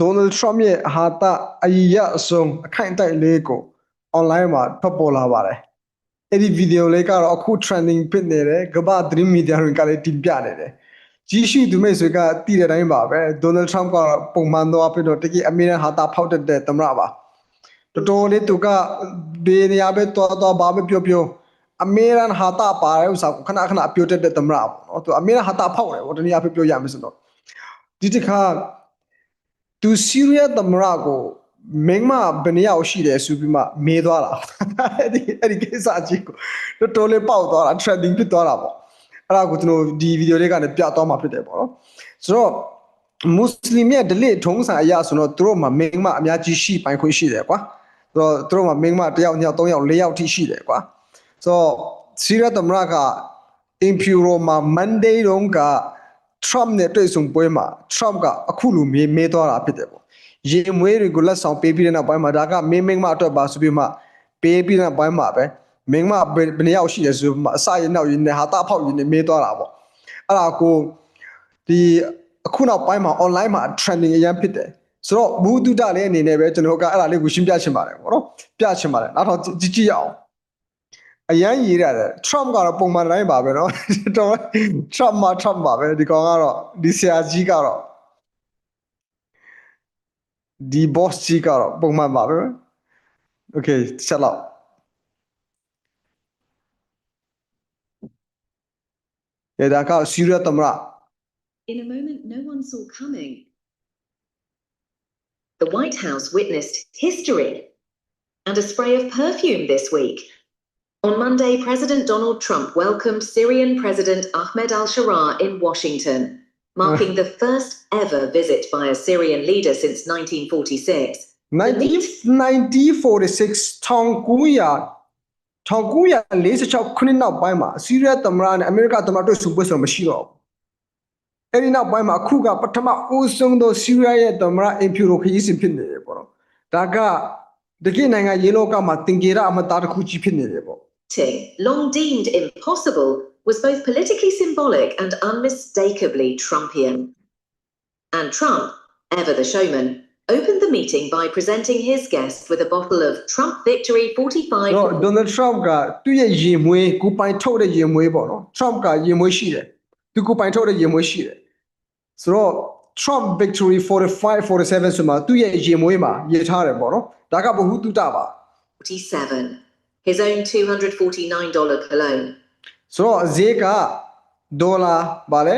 ဒေါ်နယ်ထရမ့်ရဲ့ဟာတာအယရအစုံအခိုင်အတိုက်လေးကို online မှာထွက်ပေါ်လာပါတယ်အဲ့ဒီဗီဒီယိုလေးကတော့အခု trending ဖြစ်နေတယ်ကမ္ဘာသတင်းမီဒီယာတွေကလည်းတင်ပြနေတယ်ကြီးရှိသူမိတ်ဆွေကတည်တဲ့အတိုင်းပါပဲဒေါ်နယ်ထရမ့်ကပုံမှန်တော့ဖြစ်တော့တကယ်အမေရိကန်ဟာတာဖောက်တဲ့သမ္မတပါတော်တော်လေးသူကဒီနေရာပဲတော်တော်ဘာပဲပြောပြောအမေရိကန်ဟာတာပါတဲ့ဥစ္စာကိုခဏခဏပြောတတ်တဲ့သမ္မတပေါ့နော်သူအမေရိကန်ဟာတာဖောက်တယ်ပေါ့တနည်းအားဖြင့်ပြောရမယ်ဆိုတော့ဒီတစ်ခါ သူစီးရီးယားသမ္မတကိုမင်းမဘယ်နှစ်ယောက်ရှိတယ်ဆိုပြီးမှမေးသွားတာအဲ့ဒီအဲ့ဒီကိစ္စကြီးကိုတော်တော်လေးပေါက်သွားတာ trending ဖြစ်သွားတာပေါ့အဲ့ဒါကိုကျွန်တော်ဒီဗီဒီယိုလေးကနေပြသွားမှာဖြစ်တယ်ပေါ့နော်ဆိုတော့မွတ်စလင်ရဲ့ဒလိထုံးစံအရာဆိုတော့သူတို့မှာမင်းမအများကြီးရှိပိုင်ခွင့်ရှိတယ်ကွာဆိုတော့သူတို့မှာမင်းမတစ်ယောက်နှစ်ယောက်သုံးယောက်လေးယောက်ထိရှိတယ်ကွာဆိုတော့စီးရီးယားသမ္မတက imperial မှာ monday တုန်းက Trump နဲ့တွေ့ဆုံပွဲမှာ Trump ကအခုလိုမေးမေးသွားတာဖြစ်တယ်ပေါ့ရေမွေးတွေကိုလက်ဆောင်ပေးပြီးတဲ့နောက်ပိုင်းမှာဒါကမင်းမင်းမအတွက်ပါဆိုပြီးမှပေးပြီးတဲ့နောက်ပိုင်းမှာပဲမင်းမဘယ်ဘယ်နှစ်ယောက်ရှိတယ်ဆိုပြီးမှအစရနောက်ရင်းနဲ့ဟာတာဖောက်ရင်းနဲ့မေးသွားတာပေါ့အဲ့ဒါကိုဒီအခုနောက်ပိုင်းမှာ online မှာ trending အရင်ဖြစ်တယ်ဆိုတော့ဘူဒုဒလည်းအနေနဲ့ပဲကျွန်တော်ကအဲ့ဒါလေးကိုရှင်းပြချင်ပါတယ်ပေါ့နော်ပြချင်ပါတယ်နောက်တော့ကြည့်ကြည့်ရအောင် အရန်ရေးရတယ် Trump ကတော့ပုံမှန်တိုင်းပါပဲเนาะတော် Trump မှာ Trump ပါပဲဒီကောင်ကတော့ဒီဆရာကြီးကတော့ဒီ boss ကြီးကတော့ပုံမှန်ပါပဲ Okay ချက်လောက်ရဒါကဆီရီးယားသမ္မတ In a moment no one saw coming. The White House witnessed history and a spray of perfume this week. On Monday, President Donald Trump welcomed Syrian President Ahmed al Sharaa in Washington, marking the first ever visit by a Syrian leader since 1946. 1946 1946ခုနှစ်နောက်ပိုင်းမှာဆီးရီးယားသမ္မတနဲ့အမေရိကသမ္မတတို့စုပွဲဆိုမရှိတော့ဘူး။အဲဒီနောက်ပိုင်းမှာအခုကပထမဦးဆုံးသောဆီးရီးယားရဲ့သမ္မတအင်ဖြူရိုခရီးစဉ်ဖြစ်နေတယ်ပေါ့နော်။ဒါကတကယ်နိုင်ငံရေးလောကမှာတင်ကြရအမသားတစ်ခုကြီးဖြစ်နေတယ်ပေါ့ meeting, long deemed impossible, was both politically symbolic and unmistakably Trumpian. And Trump, ever the showman, opened the meeting by presenting his guest with a bottle of Trump Victory ။ 45. တော့ Donald Trump ကသူ့ရဲ့ရင်မွေးကိုပိုင်ထုတ်တဲ့ရင်မွေးပေါ့နော်။ Trump ကရင်မွေးရှိတယ်။သူကိုပိုင်ထုတ်တဲ့ရင်မွေးရှိတယ်။ဆိုတော့ Trump victory 45 47ဆိုမှသူ့ရဲ့ရင်မွေးမှာရေးထားတယ်ပေါ့နော်။ဒါကဘဟုတုတပါ 47, His own $249 cologne. ဆိုတော့ဈေးကဒေါ်လာဗာလဲ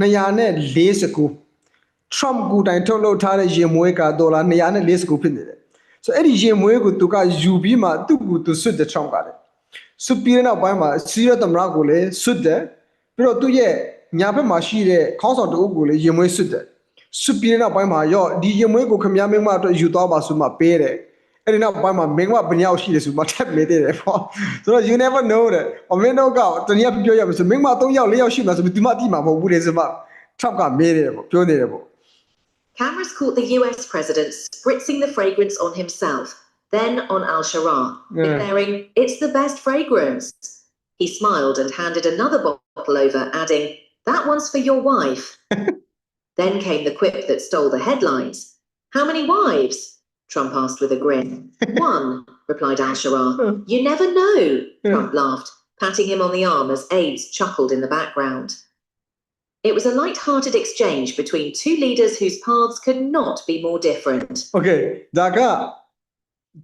249 Trump ကိုတိုင်ထုတ်လုပ်ထားတဲ့ရင်မွေးကဒေါ်လာ249ဖြစ်နေတယ်ဆိုတော့အဲ့ဒီရင်မွေးကိုသူကယူပြီးမှသူ့ကိုသူဆွတ်တဲ့ Trump ကလည်းဆွတ်ပြီးတဲ့နောက်ပိုင်းမှာစီးရသမ္မတကိုလည်းဆွတ်တယ်ပြီးတော့သူ့ရဲ့ညာဘက်မှာရှိတဲ့ခေါင်းဆောင်တအုပ်ကိုလည်းရင်မွေးဆွတ်တယ်ဆွတ်ပြီးတဲ့နောက်ပိုင်းမှာရော့ဒီရင်မွေးကိုခမည်းမင်းမအတွက်ယူသွားပါဆိုမှပေးတယ် အဲ့ဒီနောက်ပိုင်းမှာမင်းကဘယ်နှစ်ယောက်ရှိတယ်ဆိုမှထပ်မေးသေးတယ်ပေါ့ဆိုတော့ you never know တဲ့အမင်းတို့ကတနည်းပြောရမယ်ဆိုမင်းမ3ယောက်4ယောက်ရှိမှဆိုပြီးဒီမှတိမှာမဟုတ်ဘူးလေဆိုမှ Trump ကမေးတယ်ပေါ့ပြောနေတယ်ပေါ့ Cameras caught the US president spritzing the fragrance on himself, then on al Sharaa, Yeah. declaring, It's the best fragrance. He smiled and handed another bottle over, adding, That one's for your wife. then came the quip that stole the headlines. How many wives? Trump asked with a grin. One, replied al Sharaa. You never know, Trump laughed, patting him on the arm as aides chuckled in the background. It was a light-hearted exchange between two leaders whose paths could not be more different. Okay ဒါက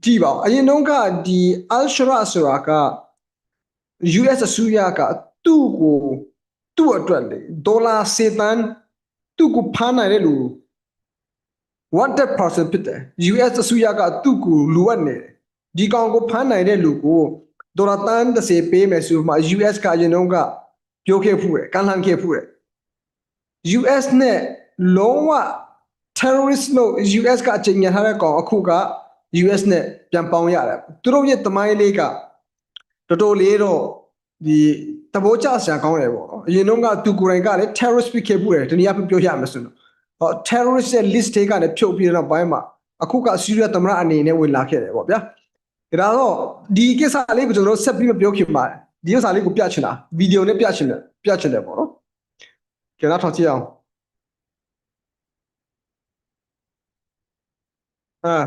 ကြည့်ပါဦးအရင်တုန်းကဒီ Al Shara ဆိုတာက US အစိုးရကသူ့ကိုသူ့အတွက်လေဒေါ်လာစေတန်းသူ့ကိုဖမ်းနိုင်တဲ့လူ 100%ဖြစ်တယ် US အစိုးရကသူ့ကိုလူအပ်နေတယ်ဒီကောင်ကိုဖမ်းနိုင်တဲ့လူကိုဒေါ်လာတန်း30ပေးမယ်ဆိုမှ US ကအရင်တုန်းကပြောခဲ့ဖူးတယ်ကန်လှန်ခဲ့ဖူးတယ် US နဲ့လုံးဝ terrorist လို့ US ကအချိန်ညာထားတဲ့ကောင်အခုက US နဲ့ပြန်ပေါင်းရတယ်သူတို့ရဲ့တမိုင်းလေးကတော်တော်လေးတော့ဒီတဘောကြဆရာကောင်းတယ်ပေါ့နော်အရင်တော့ကသူကိုယ်တိုင်ကလည်း terrorist ဖြစ်ခဲ့ဘူးတယ်တနည်းအားဖြင့်ပြောရမယ်ဆိုတော့ဟော terrorist ရဲ့ list တွေကလည်းဖြုတ်ပြီးတော့ဘိုင်းမှာအခုကဆီးရီးယားသမ္မတအနေနဲ့ဝင်လာခဲ့တယ်ပေါ့ဗျာဒါတော့ဒီကိစ္စလေးကိုကျွန်တော်တို့ဆက်ပြီးမပြောခင်ပါတယ်ဒီဥစ္စာလေးကိုပြချင်တာဗီဒီယိုနဲ့ပြချင်တယ်ပြချင်တယ်ပေါ့နော်ကျန်တော့ထောက်ကြည့်အောင် အာ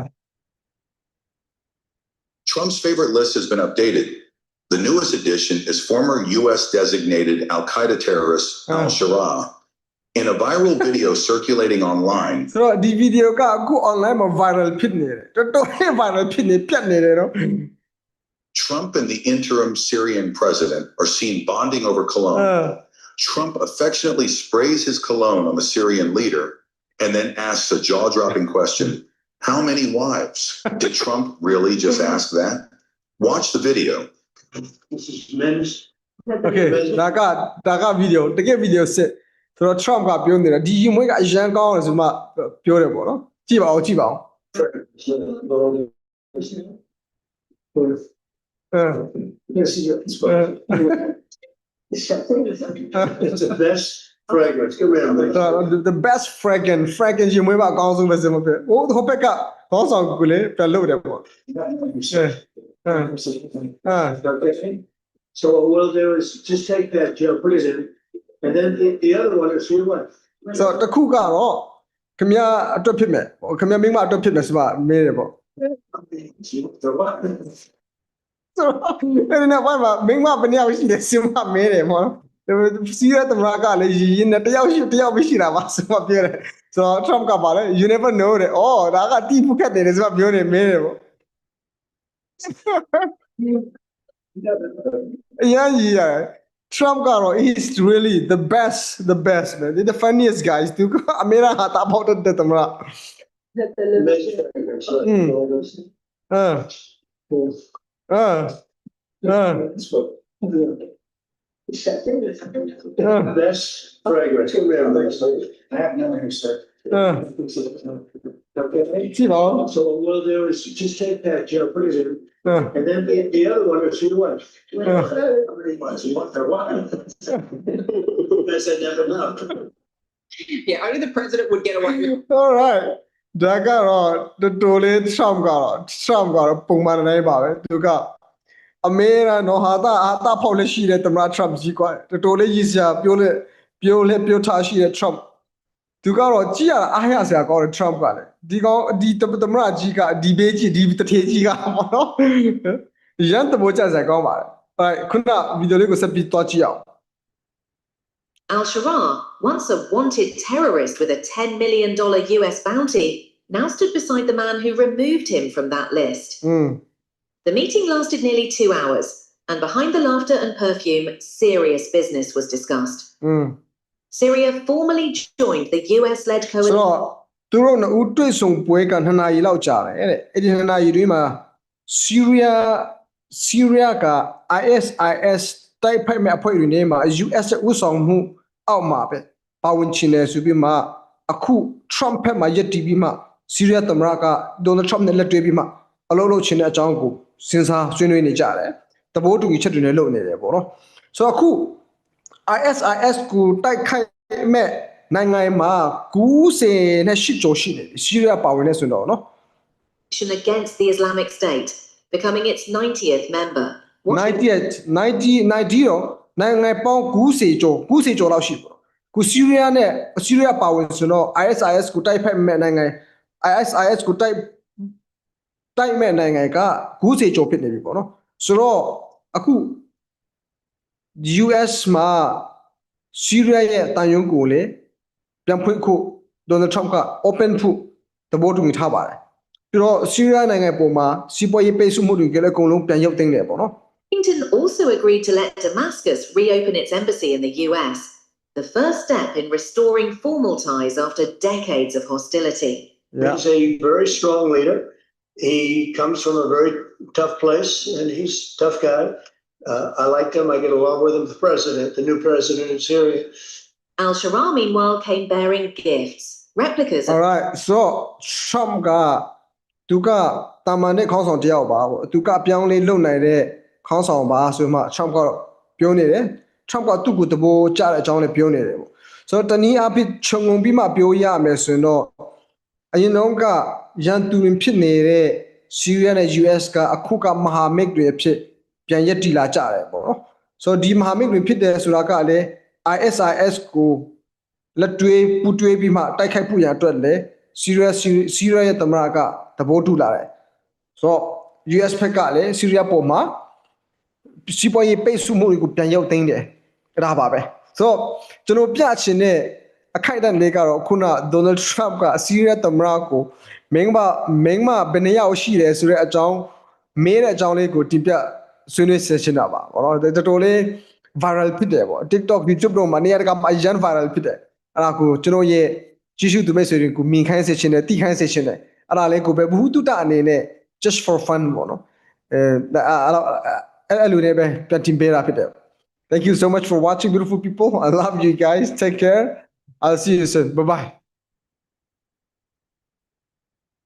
Trump's favorite list has been updated. The newest addition is former U.S. designated Al Qaeda terrorist Ah. al Sharaa. In a viral video circulating online, ဆိုတော့ဒီဗီဒီယိုကအခု online မှာ viral ဖြစ်နေတယ်တော်တော်လေး viral ဖြစ်နေပြတ်နေတယ်နော် Trump and the interim Syrian president are seen bonding over cologne. အာ Trump affectionately sprays his cologne on the Syrian leader and then asks a jaw dropping question How many wives? Did Trump really just ask that? Watch the video. This is men's. okay ဒါကဒါကဗီဒီယိုတကယ်ဗီဒီယိုစစ် ဆိုတော့ Trump ကပြောနေတာဒီရင်မွေးကအရန်ကောင်းတယ်ဆိုမှပြောတယ်ပေါ့နော်ကြည့်ပါဦးကြည့်ပါဦးအာ Yes, it's It's the best fragrance. Get rid of it. the the best fragrance fragrance ရင်မွေးပါအကောင်းဆုံးပဲစမဖြစ်ဟိုဟိုဘက်ကခေါင်းဆောင်ကလေးပြန်လုပ်တယ်ပေါ့ အာအာ Okay. So what we'll do is just take that, Joe, put it in, and then the, the other one is your wife. ဆိုတော့တစ်ခုကတော့ခင်ဗျာအတွက်ဖြစ်မယ်ဟိုခင်ဗျာမိန်းမအတွက်ဖြစ်မယ်ဆိုမှမေးတယ်ပေါ့ The wife. ဆိုတော့အဲ့ဒီနောက်ပိုင်းမှာမိန်းမဘယ်နှစ်ယောက်ရှိလဲစမမဲတယ်ပေါ့နော်စီးရသမရကလည်းရည်ရင်နဲ့တယောက်ရှိတယောက်ပဲရှိတာပါစမပြောတယ်ဆိုတော့ Trump ကပါလေ you never know တဲ့အော်ဒါကတီးဖုတ်ခက်တယ်စမပြောနေမဲတယ်ပေါ့အရင်ကြီးရတယ် Trump ကတော့ is really the best the best man the funniest guys သူကအမေရိကတာပေါက်တဲ့သမရ Men's fragrance. Mm. All those. အင်းအင်း That's what- Best fragrance. Get rid of it. I have none here, sir. အင်း Okay. ကြည့်ပါဦး So what we'll do is just take that, Joe, put it in, အင်း and then the, the other one is your wife. Yeah. How many wives? You want their wife? That's a never know. Yeah, only the president would get away with all right ဒါကတော့တော်တော်လေး Trump ကတော့ Trump ကတော့ပုံမှန်တိုင်းပါပဲသူကအမေရာနော်ဟာတာဟာတာဖောက်လက်ရှိတဲ့သမ္မတ Trump ကြီးကွာတော်တော်လေးရည်စရာပြောလက်ပြောလက်ပြောထားရှိတဲ့ Trump Al Sharar, once a wanted terrorist with a $10 million US bounty, now stood beside the man who removed him from that list. Mm. The meeting lasted nearly two hours, and behind the laughter and perfume, serious business was discussed. Mm. Syria formally joined the US led ဆို coalition. တော့သူတို့နှစ်ဦးတွေ့ဆုံပွဲက2နာရီလောက်ကြာတယ်တဲ့အဲ့ဒီ2နာရီတွင်းမှာဆီးရီးယားဆီးရီးယားက ISIS တိုက်ဖိုက်မဲ့အဖွဲ့တွေနဲ့မှာ US ရဲ့ဥဆောင်မှုအောက်မှာပဲပါဝင်ချင်တယ်ဆိုပြီးမှအခု Trump ဖက်မှာရက်တီးပြီးမှဆီးရီးယားသမ္မတက Donald Trump နဲ့လက်တွဲပြီးမှအလုပ်လုပ်ချင်တဲ့အကြောင်းကိုစဉ်းစားဆွေးနွေးနေကြတယ်တဘိုးတူကြီးချက်တွေနဲ့လုပ်နေတယ်ပေါ့နော်ဆိုတော့အခု ISIS ကိုတိုက်ခိုက်မဲ့နိုင်ငံမှာ90နဲ့8ကျော်ရှိနေပြီဆီးရီးယားပါဝင်နေဆိုတော့နော် against the Islamic State, becoming its 90th member. What 90 90 90တော့နိုင်ငံပေါင်း90ကျော်90ကျော်လောက်ရှိပေါ့ခုဆီးရီးယားနဲ့ဆီးရီးယားပါဝင်ဆိုတော့ ISIS ကိုတိုက်ဖက်မဲ့နိုင်ငံ ISIS ကိုတိုက်တိုက်မဲ့နိုင်ငံက90ကျော်ဖြစ်နေပြီပေါ့နော်ဆိုတော့အခု US မှာဆီးရီးယားရဲ့တန်ယုံကိုလေပြန်ဖွင့်ဖို့ Donald Trump က open ဖို့သဘောတူညီထားပါတယ်ပြီးတော့ဆီးရီးယားနိုင်ငံပေါ်မှာစီးပွားရေးပိတ်ဆို့မှုတွေကလည်းအကုန်လုံးပြန်ရုပ်သိမ်းတယ်ပေါ့နော် Washington also agreed to let Damascus reopen its embassy in the US, the first step in restoring formal ties after decades of hostility. Yeah. He's a very strong leader. He comes from a very tough place and he's a tough guy. Uh, I like him. I get along with him. The president, the new president in Syria. Al Sharaa, meanwhile, came bearing gifts, replicas of alright so Trump ကသူကတာမန်တဲ့ခေါင်းဆောင်တစ်ယောက်ပါပေါ့သူကအပြောင်းလဲလုပ်နိုင်တဲ့ခေါင်းဆောင်ပါဆိုမှ Trump ကပြောနေတယ် Trump ကသူ့ကိုတဘောကြတဲ့အကြောင်းလည်းပြောနေတယ်ပေါ့ဆိုတော့တနည်းအားဖြင့်ခြုံငုံပြီးမှပြောရမယ်ဆိုရင်တော့အရင်တော့ကရန်သူရင်ဖြစ်နေတဲ့ Syria နဲ့ US ကအခုကမဟာမိတ်တွေအဖြစ် ပြန်ရက်တီလာကြတယ်ပေါ့နော်ဆိုတော့ဒီမဟာမိတ်တွေဖြစ်တယ်ဆိုတာကလည်း ISIS ကိုလက်တွဲပူးတွဲပြီးမှတိုက်ခိုက်ဖို့ရန်အတွက်လည်းဆီးရီးယားဆီးရီးယားရဲ့သမ္မတကသဘောတူလာတယ်ဆိုတော့ US ဘက်ကလည်းဆီးရီးယားပေါ်မှာစီးပွားရေးပိတ်ဆို့မှုတွေကိုပြန်ရုပ်သိမ်းတယ်အဲ့ဒါပါပဲဆိုတော့ကျွန်တော်ပြချင်တဲ့အခိုက်အတန့်လေးကတော့ခုန Donald Trump ကဆီးရီးယားသမ္မတကိုမင်းမမင်းမဘယ်နှစ်ယောက်ရှိတယ်ဆိုတဲ့အကြောင်းမင်းတဲ့အကြောင်းလေးကိုတင်ပြ ဆွေးနွေးဆက်ရှင်တာပါဘောနော်တော်တော်လေး viral ဖြစ်တယ်ပေါ့ TikTok YouTube တို့မှာနေရာတကာမှာအရန် viral ဖြစ်တယ်အဲ့ဒါကိုကျွန်တော်ရဲ့ကြီးစုသူမိတ်ဆွေတွေကိုမြင်ခိုင်းစေချင်တယ်တိခိုင်းစေချင်တယ်အဲ့ဒါလေးကိုပဲဘ ഹു တုတအနေနဲ့ just for fun ပေါ့နော်အဲအဲ့အဲ့လိုနဲ့ပဲပြန်တင်ပေးတာဖြစ်တယ် Thank you so much for watching beautiful people I love you guys take care I'll see you soon bye bye